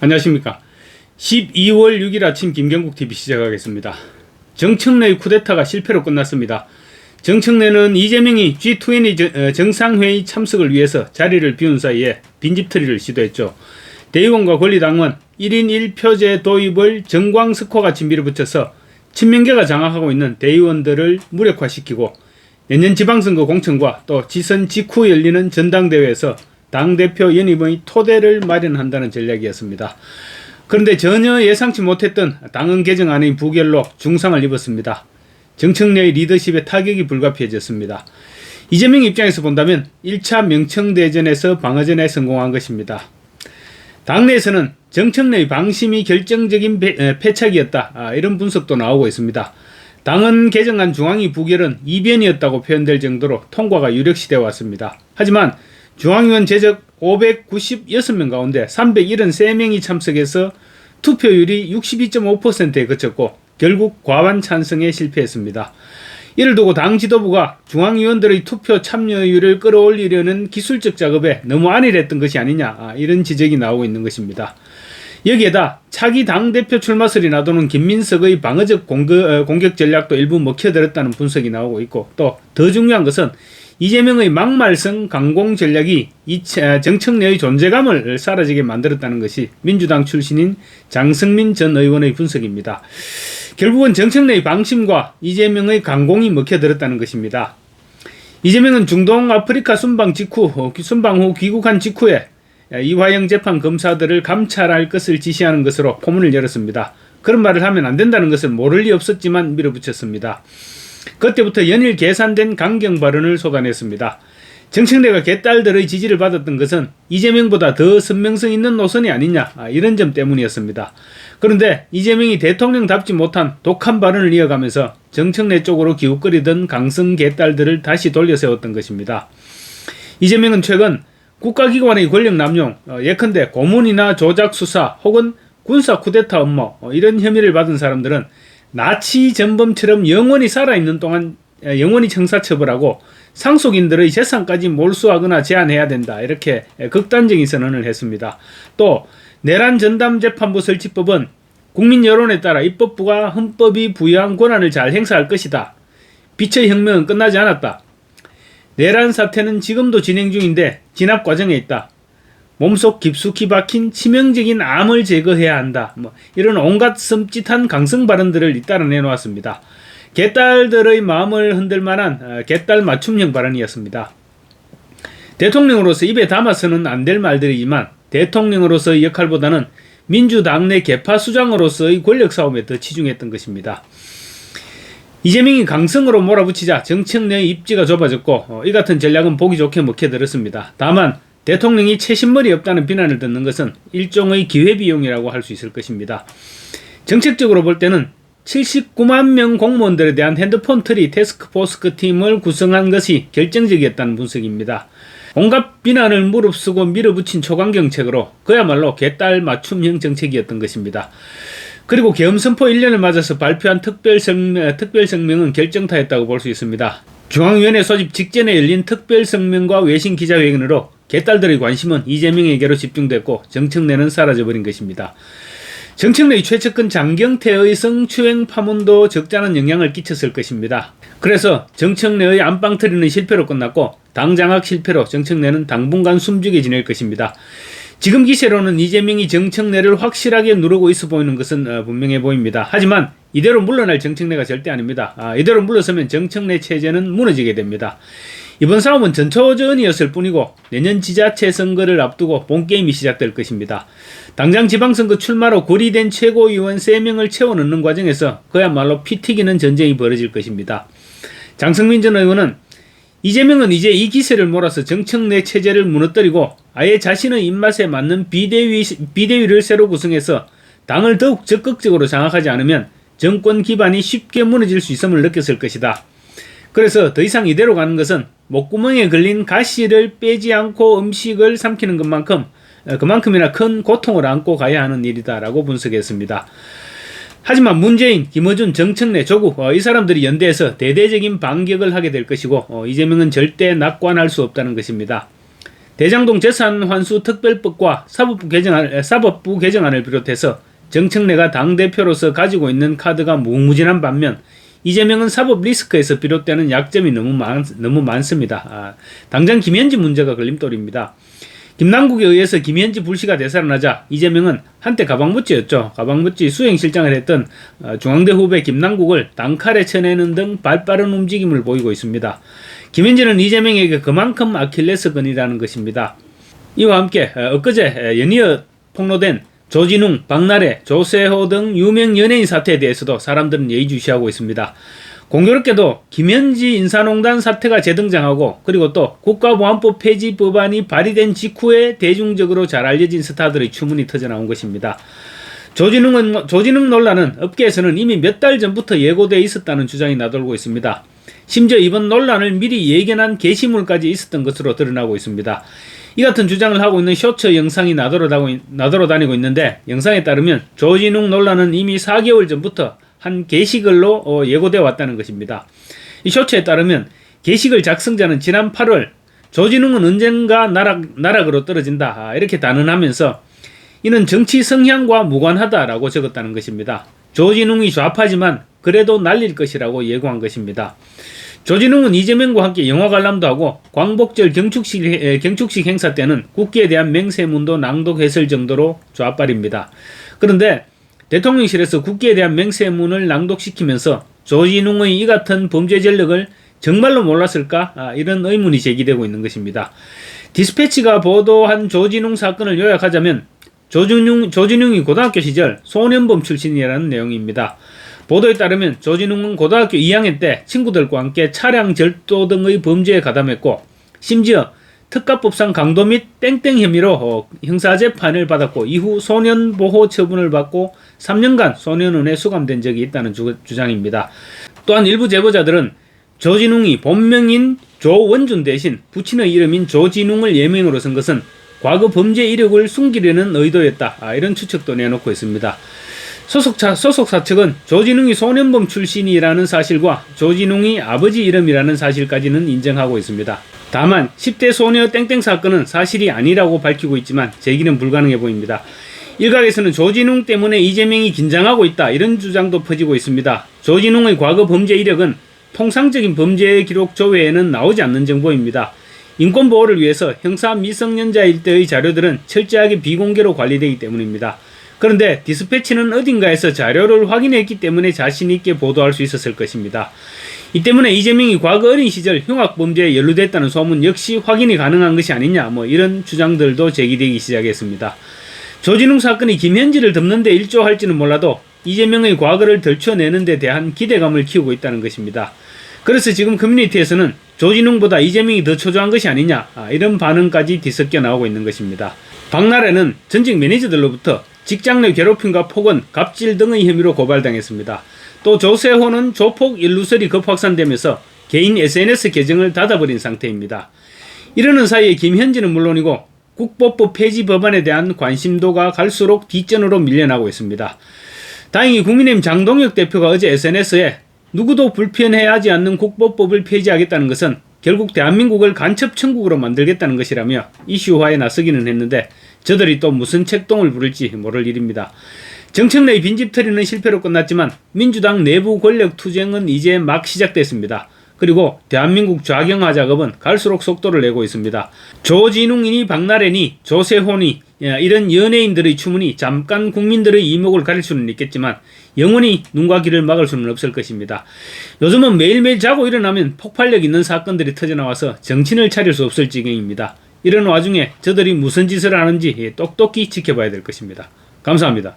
안녕하십니까. 12월 6일 아침 김경국 TV 시작하겠습니다. 정청래의 쿠데타가 실패로 끝났습니다. 정청래는 이재명이 G20 정- 어, 정상회의 참석을 위해서 자리를 비운 사이에 빈집털이를 시도했죠. 대의원과 권리당원 1인 1표제 도입을 정광석호 같이 밀어붙여서 친명계가 장악하고 있는 대의원들을 무력화시키고 내년 지방선거 공천과 또 지선 직후 열리는 전당대회에서 당대표 연임의 토대를 마련한다는 전략이었습니다. 그런데 전혀 예상치 못했던 당헌 개정안의 부결로 중상을 입었습니다. 정청래의 리더십에 타격이 불가피해졌습니다. 이재명 입장에서 본다면 1차 명청대전에서 방어전에 성공한 것입니다. 당내에서는 정청래의 방심이 결정적인 패착이었다. 아, 이런 분석도 나오고 있습니다. 당헌 개정안 중앙위 부결은 이변이었다고 표현될 정도로 통과가 유력시돼 왔습니다. 하지만 중앙위원 제적 596명 가운데 373명이 참석해서 투표율이 62.5%에 그쳤고 결국 과반 찬성에 실패했습니다. 이를 두고 당 지도부가 중앙위원들의 투표 참여율을 끌어올리려는 기술적 작업에 너무 안일했던 것이 아니냐 아, 이런 지적이 나오고 있는 것입니다. 여기에다 차기 당대표 출마설이 나도는 김민석의 방어적 어, 공격 전략도 일부 먹혀들었다는 분석이 나오고 있고 또 더 중요한 것은 이재명의 막말성 강공 전략이 정청래의 존재감을 사라지게 만들었다는 것이 민주당 출신인 장승민 전 의원의 분석입니다. 결국은 정청래의 방심과 이재명의 강공이 먹혀들었다는 것입니다. 이재명은 중동 아프리카 순방 직후 어, 순방 후 귀국한 직후에 이화영 재판 검사들을 감찰할 것을 지시하는 것으로 포문을 열었습니다. 그런 말을 하면 안 된다는 것을 모를 리 없었지만 밀어붙였습니다. 그때부터 연일 계산된 강경 발언을 쏟아냈습니다. 정청래가 개딸들의 지지를 받았던 것은 이재명보다 더 선명성 있는 노선이 아니냐 아, 이런 점 때문이었습니다. 그런데 이재명이 대통령답지 못한 독한 발언을 이어가면서 정청래 쪽으로 기웃거리던 강성 개딸들을 다시 돌려세웠던 것입니다. 이재명은 최근 국가기관의 권력 남용, 어, 예컨대 고문이나 조작 수사 혹은 군사 쿠데타 업무 어, 이런 혐의를 받은 사람들은 나치 전범처럼 영원히 살아있는 동안 에, 영원히 형사처벌하고 상속인들의 재산까지 몰수하거나 제한해야 된다 이렇게 에, 극단적인 선언을 했습니다. 또 내란 전담 재판부 설치법은 국민 여론에 따라 입법부가 헌법이 부여한 권한을 잘 행사할 것이다. 빛의 혁명은 끝나지 않았다. 내란 사태는 지금도 진행 중인데 진압 과정에 있다. 몸속 깊숙이 박힌 치명적인 암을 제거해야 한다. 뭐 이런 온갖 섬찟한 강성 발언들을 잇따라 내놓았습니다. 개딸들의 마음을 흔들 만한 어, 개딸 맞춤형 발언이었습니다. 대통령으로서 입에 담아서는 안 될 말들이지만 대통령으로서의 역할보다는 민주당 내 개파 수장으로서의 권력 싸움에 더 치중했던 것입니다. 이재명이 강성으로 몰아붙이자 정청래의 입지가 좁아졌고 어, 이 같은 전략은 보기 좋게 먹혀들었습니다. 다만 대통령이 채신머리 없다는 비난을 듣는 것은 일종의 기회비용이라고 할 수 있을 것입니다. 정책적으로 볼 때는 79만 명 공무원들에 대한 핸드폰 트리 태스크포스 팀을 구성한 것이 결정적이었다는 분석입니다. 온갖 비난을 무릅쓰고 밀어붙인 초강경책으로 그야말로 개딸 맞춤형 정책이었던 것입니다. 그리고 계엄선포 1년을 맞아서 발표한 특별성명, 특별성명은 결정타였다고 볼 수 있습니다. 중앙위원회 소집 직전에 열린 특별성명과 외신 기자회견으로 개딸들의 관심은 이재명에게로 집중됐고 정청래는 사라져버린 것입니다. 정청래의 최측근 장경태의 성추행 파문도 적잖은 영향을 끼쳤을 것입니다. 그래서 정청래의 안방트리는 실패로 끝났고 당장학 실패로 정청래는 당분간 숨죽여 지낼 것입니다. 지금 기세로는 이재명이 정청래를 확실하게 누르고 있어 보이는 것은 어, 분명해 보입니다. 하지만 이대로 물러날 정청래가 절대 아닙니다. 아, 이대로 물러서면 정청래 체제는 무너지게 됩니다. 이번 싸움은 전초전이었을 뿐이고 내년 지자체 선거를 앞두고 본게임이 시작될 것입니다. 당장 지방선거 출마로 고리된 최고위원 3명을 채워넣는 과정에서 그야말로 피 튀기는 전쟁이 벌어질 것입니다. 장성민 전 의원은 이재명은 이제 이 기세를 몰아서 정청래 체제를 무너뜨리고 아예 자신의 입맛에 맞는 비대위, 비대위를 새로 구성해서 당을 더욱 적극적으로 장악하지 않으면 정권 기반이 쉽게 무너질 수 있음을 느꼈을 것이다. 그래서 더 이상 이대로 가는 것은 목구멍에 걸린 가시를 빼지 않고 음식을 삼키는 것만큼 어, 그만큼이나 큰 고통을 안고 가야 하는 일이다라고 분석했습니다. 하지만 문재인, 김어준, 정청래, 조국 어, 이 사람들이 연대해서 대대적인 반격을 하게 될 것이고 어, 이재명은 절대 낙관할 수 없다는 것입니다. 대장동 재산 환수 특별법과 사법부 개정안, 사법부 개정안을 비롯해서 정청래가 당대표로서 가지고 있는 카드가 무궁무진한 반면 이재명은 사법 리스크에서 비롯되는 약점이 너무 많, 너무 많습니다. 아, 당장 김현지 문제가 걸림돌입니다. 김남국에 의해서 김현지 불씨가 되살아나자 이재명은 한때 가방무찌였죠. 가방무찌 수행실장을 했던 어, 중앙대 후배 김남국을 단칼에 쳐내는 등 발빠른 움직임을 보이고 있습니다. 김현지는 이재명에게 그만큼 아킬레스건이라는 것입니다. 이와 함께 어, 엊그제 연이어 폭로된 조진웅, 박나래, 조세호 등 유명 연예인 사태에 대해서도 사람들은 예의주시하고 있습니다. 공교롭게도 김현지 인사농단 사태가 재등장하고 그리고 또 국가보안법 폐지 법안이 발의된 직후에 대중적으로 잘 알려진 스타들의 추문이 터져나온 것입니다. 조진웅은, 조진웅 논란은 업계에서는 이미 몇 달 전부터 예고돼 있었다는 주장이 나돌고 있습니다. 심지어 이번 논란을 미리 예견한 게시물까지 있었던 것으로 드러나고 있습니다. 이 같은 주장을 하고 있는 쇼츠 영상이 나돌아다니고, 있는데 영상에 따르면 조진웅 논란은 이미 4개월 전부터 한 게시글로 어, 예고되어 왔다는 것입니다. 이 쇼츠에 따르면 게시글 작성자는 지난 8월 조진웅은 언젠가 나락, 나락으로 떨어진다 아, 이렇게 단언하면서 이는 정치 성향과 무관하다라고 적었다는 것입니다. 조진웅이 좌파지만 그래도 날릴 것이라고 예고한 것입니다. 조진웅은 이재명과 함께 영화 관람도 하고 광복절 경축식, 에, 경축식 행사 때는 국기에 대한 맹세문도 낭독했을 정도로 좌빨입니다. 그런데 대통령실에서 국기에 대한 맹세문을 낭독시키면서 조진웅의 이 같은 범죄 전력을 정말로 몰랐을까? 아, 이런 의문이 제기되고 있는 것입니다. 디스패치가 보도한 조진웅 사건을 요약하자면 조진웅, 조진웅이 고등학교 시절 소년범 출신이라는 내용입니다. 보도에 따르면 조진웅은 고등학교 2학년 때 친구들과 함께 차량 절도 등의 범죄에 가담했고 심지어 특가법상 강도 및 땡땡 혐의로 어, 형사재판을 받았고 이후 소년보호 처분을 받고 3년간 소년원에 수감된 적이 있다는 주, 주장입니다. 또한 일부 제보자들은 조진웅이 본명인 조원준 대신 부친의 이름인 조진웅을 예명으로 쓴 것은 과거 범죄 이력을 숨기려는 의도였다. 아, 이런 추측도 내놓고 있습니다. 소속차, 소속사 측은 조진웅이 소년범 출신이라는 사실과 조진웅이 아버지 이름이라는 사실까지는 인정하고 있습니다. 다만 10대 소녀 땡땡 사건은 사실이 아니라고 밝히고 있지만 제기는 불가능해 보입니다. 일각에서는 조진웅 때문에 이재명이 긴장하고 있다 이런 주장도 퍼지고 있습니다. 조진웅의 과거 범죄 이력은 통상적인 범죄 기록 조회에는 나오지 않는 정보입니다. 인권 보호를 위해서 형사 미성년자일 때의 자료들은 철저하게 비공개로 관리되기 때문입니다. 그런데 디스패치는 어딘가에서 자료를 확인했기 때문에 자신 있게 보도할 수 있었을 것입니다. 이 때문에 이재명이 과거 어린 시절 흉악 범죄에 연루됐다는 소문 역시 확인이 가능한 것이 아니냐 뭐 이런 주장들도 제기되기 시작했습니다. 조진웅 사건이 김현지를 덮는 데 일조할지는 몰라도 이재명의 과거를 덜쳐내는 데 대한 기대감을 키우고 있다는 것입니다. 그래서 지금 커뮤니티에서는 조진웅보다 이재명이 더 초조한 것이 아니냐 아, 이런 반응까지 뒤섞여 나오고 있는 것입니다. 박나래는 전직 매니저들로부터 직장 내 괴롭힘과 폭언, 갑질 등의 혐의로 고발당했습니다. 또 조세호는 조폭 일루설이 급확산되면서 개인 SNS 계정을 닫아버린 상태입니다. 이러는 사이에 김현지는 물론이고 국보법 폐지 법안에 대한 관심도가 갈수록 뒷전으로 밀려나고 있습니다. 다행히 국민의힘 장동혁 대표가 어제 SNS에 누구도 불편해하지 않는 국보법을 폐지하겠다는 것은 결국 대한민국을 간첩 천국으로 만들겠다는 것이라며 이슈화에 나서기는 했는데 저들이 또 무슨 책동을 부를지 모를 일입니다. 정청래의 빈집털이는 실패로 끝났지만 민주당 내부 권력 투쟁은 이제 막 시작됐습니다. 그리고 대한민국 좌경화 작업은 갈수록 속도를 내고 있습니다. 조진웅이니 박나래니 조세호니 이런 연예인들의 추문이 잠깐 국민들의 이목을 가릴 수는 있겠지만 영원히 눈과 귀를 막을 수는 없을 것입니다. 요즘은 매일매일 자고 일어나면 폭발력 있는 사건들이 터져나와서 정신을 차릴 수 없을 지경입니다. 이런 와중에 저들이 무슨 짓을 하는지 똑똑히 지켜봐야 될 것입니다. 감사합니다.